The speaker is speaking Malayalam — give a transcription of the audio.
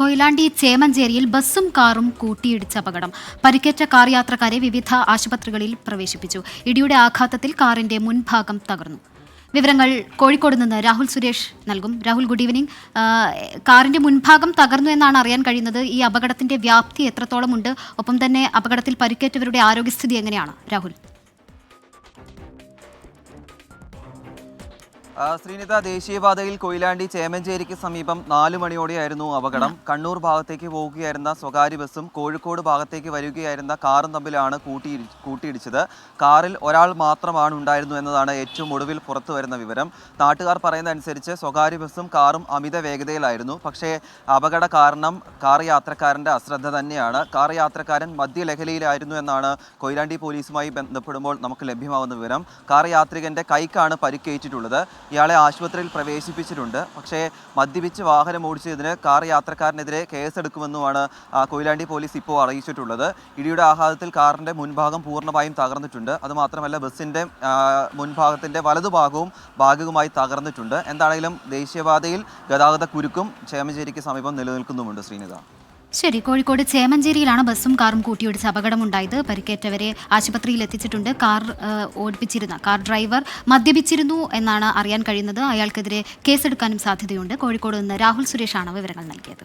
കൊയിലാണ്ടി ചേമഞ്ചേരിയിൽ ബസ്സും കാറും കൂട്ടിയിടിച്ച അപകടം. പരിക്കേറ്റ കാർ യാത്രക്കാരെ വിവിധ ആശുപത്രികളിൽ പ്രവേശിപ്പിച്ചു. ഇടിയുടെ ആഘാതത്തിൽ കാറിന്റെ മുൻഭാഗം തകർന്നു. വിവരങ്ങൾ കോഴിക്കോട് നിന്ന് രാഹുൽ സുരേഷ് നൽകും. രാഹുൽ ഗുഡ് ഈവനിങ് കാറിന്റെ മുൻഭാഗം തകർന്നു എന്നാണ് അറിയാൻ കഴിയുന്നത്. ഈ അപകടത്തിന്റെ വ്യാപ്തി എത്രത്തോളം ഉണ്ട് ഒപ്പം തന്നെ അപകടത്തിൽ പരിക്കേറ്റവരുടെ ആരോഗ്യസ്ഥിതി എങ്ങനെയാണ്? രാഹുൽ. ശ്രീനിത ദേശീയപാതയിൽ കൊയിലാണ്ടി ചേമഞ്ചേരിക്ക് സമീപം നാലു മണിയോടെയായിരുന്നു അപകടം. കണ്ണൂർ ഭാഗത്തേക്ക് പോവുകയായിരുന്ന സ്വകാര്യ ബസ്സും കോഴിക്കോട് ഭാഗത്തേക്ക് വരികയായിരുന്ന കാറും തമ്മിലാണ് കൂട്ടി കൂട്ടിയിടിച്ചത്. കാറിൽ ഒരാൾ മാത്രമാണ് ഉണ്ടായിരുന്നു എന്നതാണ് ഏറ്റവും ഒടുവിൽ പുറത്തു വരുന്ന വിവരം. നാട്ടുകാർ പറയുന്നതനുസരിച്ച് സ്വകാര്യ ബസ്സും കാറും അമിത വേഗതയിലായിരുന്നു. പക്ഷേ അപകട കാരണം കാർ യാത്രക്കാരന്റെ അശ്രദ്ധ തന്നെയാണ്. കാർ യാത്രക്കാരൻ മദ്യലഹരിയിലായിരുന്നു എന്നാണ് കൊയിലാണ്ടി പോലീസുമായി ബന്ധപ്പെടുമ്പോൾ നമുക്ക് ലഭ്യമാവുന്ന വിവരം. കാർ യാത്രികന്റെ കൈക്കാണ് പരിക്കേറ്റിട്ടുള്ളത്. ഇയാളെ ആശുപത്രിയിൽ പ്രവേശിപ്പിച്ചിട്ടുണ്ട്. പക്ഷേ മദ്യപിച്ച് വാഹനം ഓടിച്ചതിന് കാർ യാത്രക്കാരനെതിരെ കേസെടുക്കുമെന്നുമാണ് കൊയിലാണ്ടി പോലീസ് ഇപ്പോൾ അറിയിച്ചിട്ടുള്ളത്. ഇടിയുടെ ആഘാതത്തിൽ കാറിന്റെ മുൻഭാഗം പൂർണമായും തകർന്നിട്ടുണ്ട്. അതുമാത്രമല്ല ബസ്സിന്റെ മുൻഭാഗത്തിന്റെ വലതുഭാഗവും ഭാഗികമായി തകർന്നിട്ടുണ്ട്. എന്താണെങ്കിലും ദേശീയപാതയിൽ ഗതാഗത കുരുക്കും ചേമഞ്ചേരിക്ക് സമീപം നിലനിൽക്കുന്നുമുണ്ട് ശ്രീനിത. ശരി കോഴിക്കോട് ചേമഞ്ചേരിയിലാണ് ബസ്സും കാറും കൂട്ടിയിടിച്ച് അപകടമുണ്ടായത്. പരിക്കേറ്റവരെ ആശുപത്രിയിൽ എത്തിച്ചിട്ടുണ്ട്. കാർ ഓടിപ്പിച്ചിരുന്ന കാർ ഡ്രൈവർ മദ്യപിച്ചിരുന്നു എന്നാണ് അറിയാൻ കഴിയുന്നത്. അയാൾക്കെതിരെ കേസെടുക്കാനും സാധ്യതയുണ്ട്. കോഴിക്കോട് നിന്ന് രാഹുൽ സുരേഷാണ് വിവരങ്ങൾ നൽകിയത്.